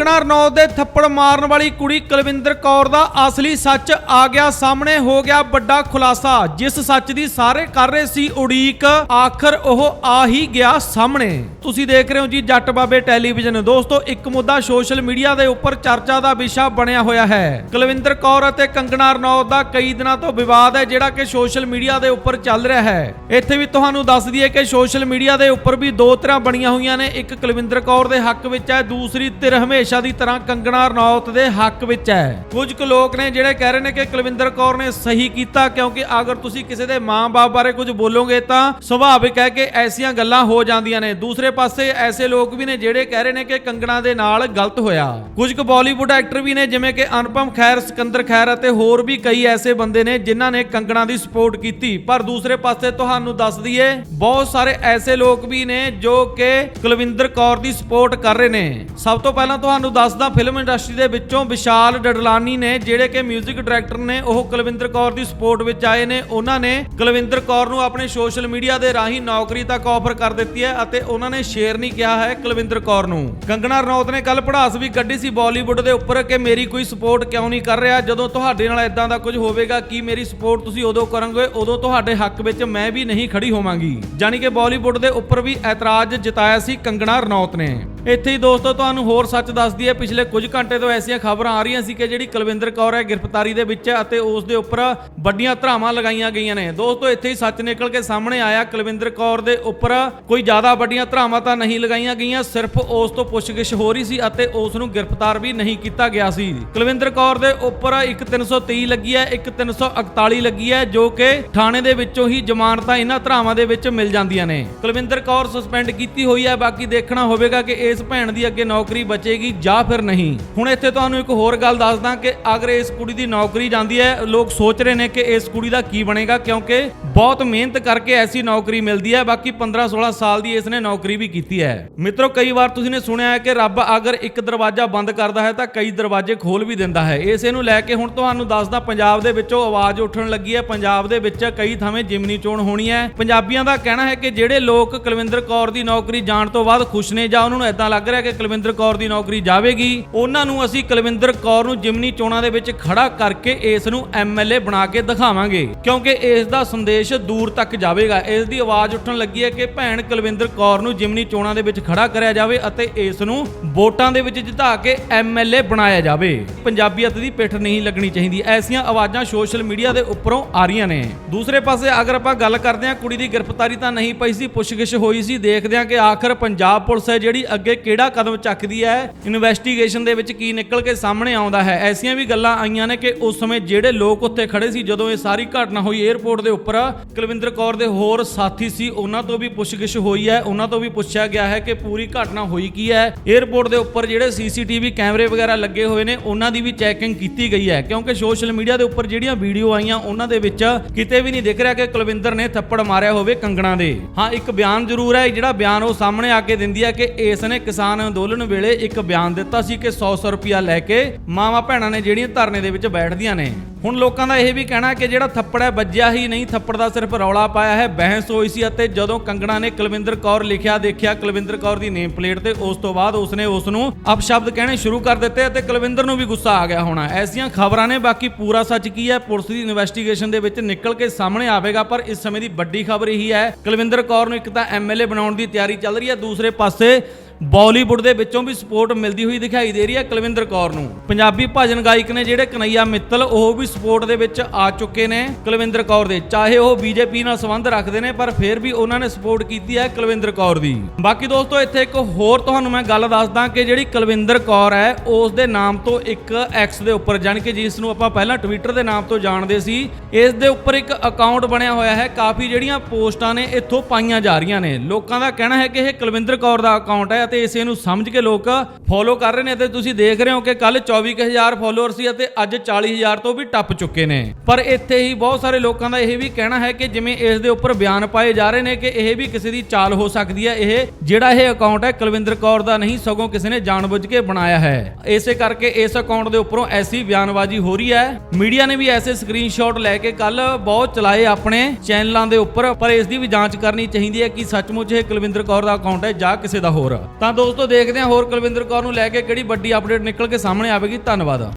ਕੰਗਣਾ ਰਣੌਤ ਦੇ ਥੱਪੜ ਮਾਰਨ ਵਾਲੀ ਕੁੜੀ ਕੁਲਵਿੰਦਰ ਕੌਰ ਦਾ ਅਸਲੀ ਸੱਚ ਆ ਗਿਆ ਸਾਹਮਣੇ, ਹੋ ਗਿਆ ਵੱਡਾ ਖੁਲਾਸਾ, ਜਿਸ ਸੱਚ ਦੀ ਸਾਰੇ ਕਰ ਰਹੇ ਸੀ ਉਡੀਕ, ਆਖਰ ਉਹ ਆ ਹੀ ਗਿਆ ਸਾਹਮਣੇ। ਤੁਸੀਂ ਦੇਖ ਰਹੇ ਹੋ ਜੀ ਜੱਟ ਬਾਬੇ ਟੈਲੀਵਿਜ਼ਨ। ਦੋਸਤੋ, ਇੱਕ ਮੁੱਦਾ ਸੋਸ਼ਲ ਮੀਡੀਆ ਦੇ ਉੱਪਰ ਚਰਚਾ ਦਾ ਵਿਸ਼ਾ ਬਣਿਆ ਹੋਇਆ ਹੈ। ਕੁਲਵਿੰਦਰ ਕੌਰ ਅਤੇ ਕੰਗਣਾ ਰਣੌਤ ਦਾ ਕਈ ਦਿਨਾਂ ਤੋਂ ਵਿਵਾਦ ਹੈ, ਜਿਹੜਾ ਕਿ ਸੋਸ਼ਲ ਮੀਡੀਆ ਦੇ ਉੱਪਰ ਚੱਲ ਰਿਹਾ ਹੈ। ਇੱਥੇ ਵੀ ਤੁਹਾਨੂੰ ਦੱਸ ਦਈਏ ਕਿ ਸੋਸ਼ਲ ਮੀਡੀਆ ਦੇ ਉੱਪਰ ਵੀ ਦੋ ਤਰ੍ਹਾਂ ਬਣੀਆਂ ਹੋਈਆਂ ਨੇ। ਇੱਕ ਕੁਲਵਿੰਦਰ ਕੌਰ ਦੇ ਹੱਕ ਵਿੱਚ ਹੈ, ਦੂਸਰੀ ਧਿਰ ਹਮੇਸ਼ਾ ਦੀ ਤਰ੍ਹਾਂ ਕੰਗਣਾ ਰਣੌਤ ਦੇ ਹੱਕ ਵਿੱਚ ਹੈ। ਕੁਝ ਕੁ ਲੋਕ ਨੇ ਜਿਹੜੇ ਕਹਿ ਰਹੇ ਨੇ ਕਿ ਕੁਲਵਿੰਦਰ ਕੌਰ ਨੇ ਸਹੀ ਕੀਤਾ, ਕਿਉਂਕਿ ਅਗਰ ਤੁਸੀਂ ਕਿਸੇ ਦੇ ਮਾਂ-ਬਾਪ ਬਾਰੇ ਕੁਝ ਬੋਲੋਗੇ ਤਾਂ ਸੁਭਾਵਿਕ ਹੈ ਕਿ ਐਸੀਆਂ ਗੱਲਾਂ ਹੋ ਜਾਂਦੀਆਂ ਨੇ। ਦੂਸਰੇ ਪਾਸੇ ਐਸੇ ਲੋਕ ਵੀ ਨੇ ਜਿਹੜੇ ਕਹਿ ਰਹੇ ਨੇ ਕਿ ਕੰਗਣਾ ਦੇ ਨਾਲ ਗਲਤ ਹੋਇਆ। ਕੁਝ ਕੁ ਬਾਲੀਵੁੱਡ ਐਕਟਰ ਵੀ ਨੇ, ਜਿਵੇਂ ਕਿ ਅਨੁਪਮ ਖੈਰ, ਸਿਕੰਦਰ ਖੈਰ ਅਤੇ ਹੋਰ ਵੀ ਕਈ ਐਸੇ ਬੰਦੇ ਨੇ ਜਿਨ੍ਹਾਂ ਨੇ ਕੰਗਣਾ ਦੀ ਸਪੋਰਟ ਕੀਤੀ। ਪਰ ਦੂਸਰੇ ਪਾਸੇ ਤੁਹਾਨੂੰ ਦੱਸ ਦਈਏ, ਬਹੁਤ ਸਾਰੇ ਐਸੇ ਲੋਕ ਵੀ ਨੇ ਜੋ ਕਿ ਕੁਲਵਿੰਦਰ ਕੌਰ ਦੀ ਸਪੋਰਟ ਕਰ ਰਹੇ ਨੇ। ਸਭ ਤੋਂ ਪਹਿਲਾਂ ਤੁਹਾਨੂੰ ਦੱਸਦਾ ਫਿਲਮ ਇੰਡਸਟਰੀ ਦੇ ਵਿੱਚੋਂ ਵਿਸ਼ਾਲ ਡਡਲਾਨੀ ਨੇ ਜਿਹੜੇ ਕਿ 뮤직 ਡਾਇਰੈਕਟਰ ਨੇ, ਉਹ ਕੁਲਵਿੰਦਰ ਕੌਰ ਦੀ ਸਪੋਰਟ ਵਿੱਚ ਆਏ ਨੇ। ਉਹਨਾਂ ਨੇ ਕੁਲਵਿੰਦਰ ਕੌਰ ਨੂੰ ਆਪਣੇ ਸੋਸ਼ਲ ਮੀਡੀਆ ਦੇ ਰਾਹੀਂ ਨੌਕਰੀ ਤੱਕ ਆਫਰ ਕਰ ਦਿੱਤੀ ਹੈ ਅਤੇ ਉਹਨਾਂ ਨੇ ਸ਼ੇਅਰ ਨਹੀਂ ਕਿਹਾ ਹੈ ਕੁਲਵਿੰਦਰ ਕੌਰ ਨੂੰ। ਕੰਗਣਾ ਰਣੌਤ ਨੇ ਕੱਲ ਪੜਾਸ ਵੀ ਕੱਢੀ ਸੀ ਬਾਲੀਵੁੱਡ ਦੇ ਉੱਪਰ ਕਿ ਮੇਰੀ ਕੋਈ ਸਪੋਰਟ ਕਿਉਂ ਨਹੀਂ ਕਰ ਰਿਹਾ? ਜਦੋਂ ਤੁਹਾਡੇ ਨਾਲ ਇਦਾਂ ਦਾ ਕੁਝ ਹੋਵੇਗਾ, ਕੀ ਮੇਰੀ ਸਪੋਰਟ ਤੁਸੀਂ ਉਦੋਂ ਕਰੋਗੇ? ਉਦੋਂ ਤੁਹਾਡੇ ਹੱਕ ਵਿੱਚ ਮੈਂ ਵੀ ਨਹੀਂ ਖੜੀ ਹੋਵਾਂਗੀ। ਜਾਨੀ ਕਿ ਬਾਲੀਵੁੱਡ ਦੇ ਉੱਪਰ ਵੀ ਇਤਰਾਜ਼ ਜਤਾਇਆ ਸੀ ਕੰਗਣਾ ਰਣੌਤ ਨੇ। ਇੱਥੇ ਹੀ ਦੋਸਤੋ, ਤੁਹਾਨੂੰ ਹੋਰ ਸੱਚ ਦੱਸਦੀ ਹੈ, ਪਿਛਲੇ ਕੁਝ ਘੰਟੇ ਤੋਂ ਐਸੀਆਂ ਖਬਰਾਂ ਆ ਰਹੀਆਂ ਸੀ ਕਿ ਜਿਹੜੀ ਕੁਲਵਿੰਦਰ ਕੌਰ ਹੈ, ਗ੍ਰਿਫਤਾਰੀ ਦੇ ਵਿੱਚ ਅਤੇ ਉਸ ਦੇ ਉੱਪਰ ਵੱਡੀਆਂ ਧਰਾਵਾਂ ਲਗਾਈਆਂ ਗਈਆਂ ਨੇ। ਦੋਸਤੋ, ਇੱਥੇ ਹੀ ਸੱਚ ਨਿਕਲ ਕੇ ਸਾਹਮਣੇ ਆਇਆ, ਕੁਲਵਿੰਦਰ ਕੌਰ ਦੇ ਉੱਪਰ ਕੋਈ ਜ਼ਿਆਦਾ ਵੱਡੀਆਂ ਧਰਾਵਾਂ ਤਾਂ ਨਹੀਂ ਲਗਾਈਆਂ ਗਈਆਂ, ਸਿਰਫ ਉਸ ਤੋਂ ਪੁੱਛਗਿੱਛ ਹੋ ਰਹੀ ਸੀ ਅਤੇ ਉਸ ਨੂੰ ਗ੍ਰਿਫਤਾਰ ਵੀ ਨਹੀਂ ਕੀਤਾ ਗਿਆ ਸੀ। ਕੁਲਵਿੰਦਰ ਕੌਰ ਦੇ ਉੱਪਰ ਇੱਕ 323 ਲੱਗੀ ਹੈ, ਇੱਕ 341 ਲੱਗੀ ਹੈ, ਜੋ ਕਿ ਥਾਣੇ ਦੇ ਵਿੱਚੋਂ ਹੀ ਜ਼ਮਾਨਤਾਂ ਇਹਨਾਂ ਧਰਾਵਾਂ ਦੇ ਵਿੱਚ ਮਿਲ ਜਾਂਦੀਆਂ ਨੇ। ਕੁਲਵਿੰਦਰ ਕੌਰ ਸਸਪੈਂਡ ਕੀਤੀ ਹੋਈ ਹੈ, ਬਾਕੀ ਦੇਖਣਾ ਹੋਵੇਗਾ ਕਿ ਇਸ ਭੈਣ ਦੀ ਅੱਗੇ ਨੌਕਰੀ ਬਚੇਗੀ, ਜਾਂ ਫਿਰ ਨਹੀਂ। ਹੁਣ ਇੱਥੇ ਤੁਹਾਨੂੰ ਇੱਕ ਹੋਰ ਗੱਲ ਦੱਸਦਾ ਕਿ ਅਗਰ ਇਸ ਕੁੜੀ ਦੀ ਨੌਕਰੀ ਜਾਂਦੀ ਹੈ, ਲੋਕ ਸੋਚ ਰਹੇ ਨੇ ਕਿ ਇਸ ਕੁੜੀ ਦਾ ਕੀ ਬਣੇਗਾ ਕਿਉਂਕਿ ਬਹੁਤ ਮਿਹਨਤ ਕਰਕੇ ਐਸੀ ਨੌਕਰੀ ਮਿਲਦੀ ਹੈ, ਬਾਕੀ 15 16 ਸਾਲ ਦੀ ਇਸ ਨੇ ਨੌਕਰੀ ਵੀ ਕੀਤੀ ਹੈ। ਮਿੱਤਰੋ, ਕਈ ਵਾਰ ਤੁਸੀਂ ਨੇ ਸੁਣਿਆ ਹੈ ਕਿ ਰੱਬ ਅਗਰ ਇੱਕ ਦਰਵਾਜ਼ਾ ਬੰਦ ਕਰਦਾ ਹੈ ਤਾਂ ਕਈ ਦਰਵਾਜ਼ੇ ਖੋਲ ਵੀ ਦਿੰਦਾ ਹੈ। ਇਸੇ ਨੂੰ ਲੈ ਕੇ ਹੁਣ ਤੁਹਾਨੂੰ ਦੱਸਦਾ, ਪੰਜਾਬ ਦੇ ਵਿੱਚੋਂ ਆਵਾਜ਼ ਉੱਠਣ ਲੱਗੀ ਹੈ। ਪੰਜਾਬ ਦੇ ਵਿੱਚ ਕਈ ਥਾਵੇਂ ਜਿਮਨੀ ਚੋਣ ਹੋਣੀ ਹੈ। ਪੰਜਾਬੀਆਂ ਦਾ ਕਹਿਣਾ ਹੈ ਕਿ ਜਿਹੜੇ ਲੋਕ ਕੁਲਵਿੰਦਰ ਕੌਰ ਦੀ ਨੌਕਰੀ ਜਾਣ ਤੋਂ ਬਾਅਦ ਖੁਸ਼ ਨੇ ਜਾਂ ਉਹਨਾਂ ਨੂੰ ਇਦਾਂ ਲੱਗ ਰਿਹਾ ਕਿ ਕੁਲਵਿੰਦਰ ਕੌਰ ਦੀ ਨੌਕਰੀ ਜਾਵੇਗੀ। ਉਹਨਾਂ ਨੂੰ ਅਸੀਂ ਕੁਲਵਿੰਦਰ ਕੌਰ ਨੂੰ ਜਿਮਨੀ ਚੋਣਾਂ ਦੇ ਵਿੱਚ ਖੜਾ ਕਰਕੇ ਇਸ ਨੂੰ ਐਮਐਲਏ ਬਣਾ ਕੇ ਦਿਖਾਵਾਂਗੇ। ਕਿਉਂਕਿ ਇਸ ਦਾ ਸੰਦੇਸ਼ ਦੂਰ ਤੱਕ ਜਾਵੇਗਾ। ਇਸ ਦੀ ਆਵਾਜ਼ ਉੱਠਣ ਲੱਗੀ ਹੈ ਕਿ ਭੈਣ ਕੁਲਵਿੰਦਰ ਕੌਰ ਨੂੰ ਜਿਮਨੀ ਚੋਣਾਂ ਦੇ ਵਿੱਚ ਖੜਾ ਕਰਿਆ ਜਾਵੇ ਅਤੇ ਇਸ ਨੂੰ ਵੋਟਾਂ ਦੇ ਵਿੱਚ ਜਿਤਾ ਕੇ ਐਮਐਲਏ ਬਣਾਇਆ ਜਾਵੇ। ਪੰਜਾਬੀਅਤ ਦੀ ਪਿੱਠ ਨਹੀਂ ਲੱਗਣੀ ਚਾਹੀਦੀ। ਐਸੀਆਂ ਆਵਾਜ਼ਾਂ ਸੋਸ਼ਲ ਮੀਡੀਆ ਦੇ ਉੱਪਰੋਂ ਆ ਰਹੀਆਂ ਨੇ। ਦੂਸਰੇ ਪਾਸੇ ਅਗਰ ਆਪਾਂ ਗੱਲ ਕਰਦੇ ਹਾਂ, ਕੁੜੀ ਦੀ ਗ੍ਰਿਫਤਾਰੀ ਤਾਂ ਨਹੀਂ ਪਈ ਸੀ, ਪੁੱਛਗਿੱਛ ਹੋਈ ਸੀ। ਦੇਖਦੇ ਹਾਂ ਕਿ ਆਖਰ ਪੰਜਾਬ ਪੁਲਿਸ ਹੈ ਜਿਹੜੀ ਅੱਗੇ ਕਿਹੜਾ ਕਦਮ ਚੱਕਦੀ ਹੈ ਇਨਵੈਸਟੀਗੇਸ਼ਨ ਦੇ ਵਿੱਚ ਕੀ ਨਿਕਲ ਕੇ ਸਾਹਮਣੇ ਆਉਂਦਾ ਹੈ। ਐਸੀਆਂ ਵੀ ਗੱਲਾਂ ਆਈਆਂ ਨੇ ਕਿ ਉਸ ਸਮੇਂ ਜਿਹੜੇ ਲੋਕ ਉੱਥੇ ਖੜੇ ਸੀ, ਜਦੋਂ ਇਹ ਸਾਰੀ ਘਟਨਾ ਹੋਈ 에ਅਰਪੋਰਟ ਦੇ ਉੱਪਰ, ਕੁਲਵਿੰਦਰ ਕੌਰ ਦੇ ਹੋਰ ਸਾਥੀ ਸੀ, ਉਹਨਾਂ ਤੋਂ ਵੀ ਪੁੱਛਗਿੱਛ ਹੋਈ ਹੈ। ਉਹਨਾਂ ਤੋਂ ਵੀ ਪੁੱਛਿਆ ਗਿਆ ਹੈ ਕਿ ਪੂਰੀ ਘਟਨਾ ਹੋਈ ਕੀ ਹੈ। 에ਅਰਪੋਰਟ ਦੇ ਉੱਪਰ ਜਿਹੜੇ ਸੀਸੀਟੀਵੀ ਕੈਮਰੇ ਵਗੈਰਾ ਲੱਗੇ ਹੋਏ ਨੇ, ਉਹਨਾਂ ਦੀ ਵੀ ਚੈਕਿੰਗ ਕੀਤੀ ਗਈ ਹੈ। ਕਿਉਂਕਿ ਸੋਸ਼ਲ ਮੀਡੀਆ ਦੇ ਉੱਪਰ ਜਿਹੜੀਆਂ ਵੀਡੀਓ ਆਈਆਂ, ਉਹਨਾਂ ਦੇ ਵਿੱਚ ਕਿਤੇ ਵੀ ਨਹੀਂ ਦਿਖ ਰਿਹਾ ਕਿ ਕੁਲਵਿੰਦਰ ਨੇ ਥੱਪੜ ਮਾਰਿਆ ਹੋਵੇ ਕੰਗਣਾ ਦੇ। ਹਾਂ, ਇੱਕ ਬਿਆਨ ਜ਼ਰੂਰ ਹੈ, ਜਿਹੜਾ ਬਿਆਨ ਉਹ ਸਾਹਮਣੇ ਆ ਕੇ ਦਿੰਦੀ ਹੈ ਕਿ ਇਸ ਨੇ ਕਿਸਾਨ ਅੰਦੋਲਨ ਵੇਲੇ ਇੱਕ ਬਿਆਨ ਦਿੱਤਾ ਸੀ ਕਿ 100-100 ਰੁਪਿਆ ਲੈ ਕੇ ਮਾਵਾਂ ਭੈਣਾਂ ਨੇ ਜਿਹੜੀਆਂ ਧਰਨੇ ਦੇ ਵਿੱਚ ਬੈਠਦੀਆਂ ਨੇ। ਹੁਣ ਲੋਕਾਂ ਦਾ ਇਹ ਵੀ ਕਹਿਣਾ ਕਿ ਜਿਹੜਾ ਥੱਪੜ ਹੈ, ਵੱਜਿਆ ਹੀ ਨਹੀਂ। ਥੱਪੜ ਦਾ ਸਿਰਫ ਰੌਲਾ ਪਾਇਆ ਹੈ, ਬਹਿਸ ਹੋਈ ਸੀ ਅਤੇ ਜਦੋਂ ਕੰਗਣਾ ਨੇ ਕੁਲਵਿੰਦਰ ਕੌਰ ਲਿਖਿਆ, ਦੇਖਿਆ ਕੁਲਵਿੰਦਰ ਕੌਰ ਦੀ ਨੇਮ ਪਲੇਟ ਤੇ, ਉਸ ਤੋਂ ਬਾਅਦ ਉਸਨੇ ਉਸ ਨੂੰ ਅਪਸ਼ਬਦ ਕਹਿਣੇ ਸ਼ੁਰੂ ਕਰ ਦਿੱਤੇ ਅਤੇ ਕੁਲਵਿੰਦਰ ਨੂੰ ਵੀ ਗੁੱਸਾ ਆ ਗਿਆ ਹੋਣਾ। ਐਸੀਆਂ ਖਬਰਾਂ ਨੇ, ਬਾਕੀ ਪੂਰਾ ਸੱਚ ਕੀ ਹੈ? ਪੁਲਿਸ ਦੀ ਇਨਵੈਸਟੀਗੇਸ਼ਨ ਦੇ ਵਿੱਚ ਨਿਕਲ ਕੇ ਸਾਹਮਣੇ ਆਵੇਗਾ, ਪਰ ਇਸ ਸਮੇਂ ਦੀ ਵੱਡੀ ਖਬਰ ਇਹੀ ਹੈ, ਕੁਲਵਿੰਦਰ ਕੌਰ ਨੂੰ ਇੱਕ ਤਾਂ ਐਮਐਲਏ ਬਣਾਉਣ ਦੀ ਤਿਆਰੀ ਚੱਲ ਰਹੀ ਹੈ, ਦੂਸਰੇ ਪਾਸੇ ਬਾਲੀਵੁੱਡ ਦੇ ਵਿੱਚੋਂ ਵੀ ਸਪੋਰਟ ਮਿਲਦੀ ਹੋਈ ਦਿਖਾਈ ਦੇ ਰਹੀ ਹੈ ਕੁਲਵਿੰਦਰ ਕੌਰ ਨੂੰ। ਪੰਜਾਬੀ ਭਜਨ ਗਾਇਕ ਨੇ ਜਿਹੜੇ ਕਨਈਆ ਮਿੱਤਲ, ਉਹ ਵੀ ਸਪੋਰਟ ਦੇ ਵਿੱਚ ਆ ਚੁੱਕੇ ਨੇ ਕੁਲਵਿੰਦਰ ਕੌਰ ਦੇ। ਚਾਹੇ ਉਹ ਬੀਜੇਪੀ ਨਾਲ ਸੰਬੰਧ ਰੱਖਦੇ ਨੇ, ਪਰ ਫਿਰ ਵੀ ਉਹਨਾਂ ਨੇ ਸਪੋਰਟ ਕੀਤੀ ਹੈ ਕੁਲਵਿੰਦਰ ਕੌਰ ਦੀ। ਬਾਕੀ ਦੋਸਤੋ, ਇੱਥੇ ਇੱਕ ਹੋਰ ਤੁਹਾਨੂੰ ਮੈਂ ਗੱਲ ਦੱਸਦਾ ਕਿ ਜਿਹੜੀ ਕੁਲਵਿੰਦਰ ਕੌਰ ਹੈ, ਉਸ ਦੇ ਨਾਮ ਤੋਂ ਇੱਕ ਐਕਸ ਦੇ ਉੱਪਰ, ਜਾਣੀ ਕਿ ਜਿਸ ਨੂੰ ਆਪਾਂ ਪਹਿਲਾਂ ਟਵਿੱਟਰ ਦੇ ਨਾਮ ਤੋਂ ਜਾਣਦੇ ਸੀ, ਇਸ ਦੇ ਉੱਪਰ ਇੱਕ ਅਕਾਊਂਟ ਬਣਿਆ ਹੋਇਆ ਹੈ। ਕਾਫੀ ਜਿਹੜੀਆਂ ਪੋਸਟਾਂ ਨੇ, ਇੱਥੋਂ ਪਾਈਆਂ ਜਾ ਰਹੀਆਂ ਨੇ। ਲੋਕਾਂ ਦਾ ਕਹਿਣਾ ਹੈ ਕਿ ਇਹ ਕੁਲਵਿੰਦਰ ਕੌਰ ਦਾ ਅਕਾਊਂਟ ਹੈ ਅਤੇ ਇਸੇ ਨੂੰ ਸਮਝ ਕੇ ਲੋਕ ਫੋਲੋ ਕਰ ਰਹੇ ਨੇ ਅਤੇ ਤੁਸੀਂ ਦੇਖ ਰਹੇ ਹੋ ਕਿ ਕੱਲ 24000 ਫਾਲੋਅਰ ਸੀ ਅਤੇ ਅੱਜ 40000 ਤੋਂ ਵੀ ਟੱਪ ਚੁੱਕੇ ਨੇ। ਪਰ ਇੱਥੇ ਹੀ ਬਹੁਤ ਸਾਰੇ ਲੋਕਾਂ ਦਾ ਇਹ ਵੀ ਕਹਿਣਾ ਹੈ ਕਿ ਜਿਵੇਂ ਇਸ ਦੇ ਉੱਪਰ ਬਿਆਨ ਪਾਏ ਜਾ ਰਹੇ ਨੇ ਕਿ ਇਹ ਵੀ ਕਿਸੇ ਦੀ ਚਾਲ ਹੋ ਸਕਦੀ ਹੈ, ਇਹ ਜਿਹੜਾ ਇਹ ਅਕਾਊਂਟ ਹੈ ਕੁਲਵਿੰਦਰ ਕੌਰ ਦਾ ਨਹੀਂ, ਸਗੋਂ ਕਿਸੇ ਨੇ ਜਾਣਬੁੱਝ ਕੇ ਬਣਾਇਆ ਹੈ। ਇਸੇ ਕਰਕੇ ਇਸ ਅਕਾਊਂਟ ਦੇ ਉੱਪਰੋਂ ਐਸੀ ਬਿਆਨਬਾਜ਼ੀ ਹੋ ਰਹੀ ਹੈ। ਮੀਡੀਆ ਨੇ ਵੀ ਐਸੇ ਸਕਰੀਨਸ਼ਾਟ ਲੈ ਕੇ ਕੱਲ ਬਹੁਤ ਚਲਾਏ ਆਪਣੇ ਚੈਨਲਾਂ ਦੇ ਉੱਪਰ, ਪਰ ਇਸ ਦੀ ਵੀ ਜਾਂਚ ਕਰਨੀ ਚਾਹੀਦੀ ਹੈ ਕਿ ਸੱਚਮੁੱਚ ਇਹ ਕੁਲਵਿੰਦਰ ਕੌਰ ਦਾ ਅਕਾਊਂਟ ਹੈ ਜਾਂ ਕਿਸੇ ਦਾ ਹੋਰ। ਤਾਂ ਦੋਸਤੋ ਦੇਖਦੇ ਹਾਂ ਹੋਰ ਕੁਲਵਿੰਦਰ ਕੌਰ ਨੂੰ ਲੈ ਕੇ ਕਿਹੜੀ ਵੱਡੀ ਅਪਡੇਟ ਨਿਕਲ ਕੇ ਸਾਹਮਣੇ ਆਵੇਗੀ। ਧੰਨਵਾਦ।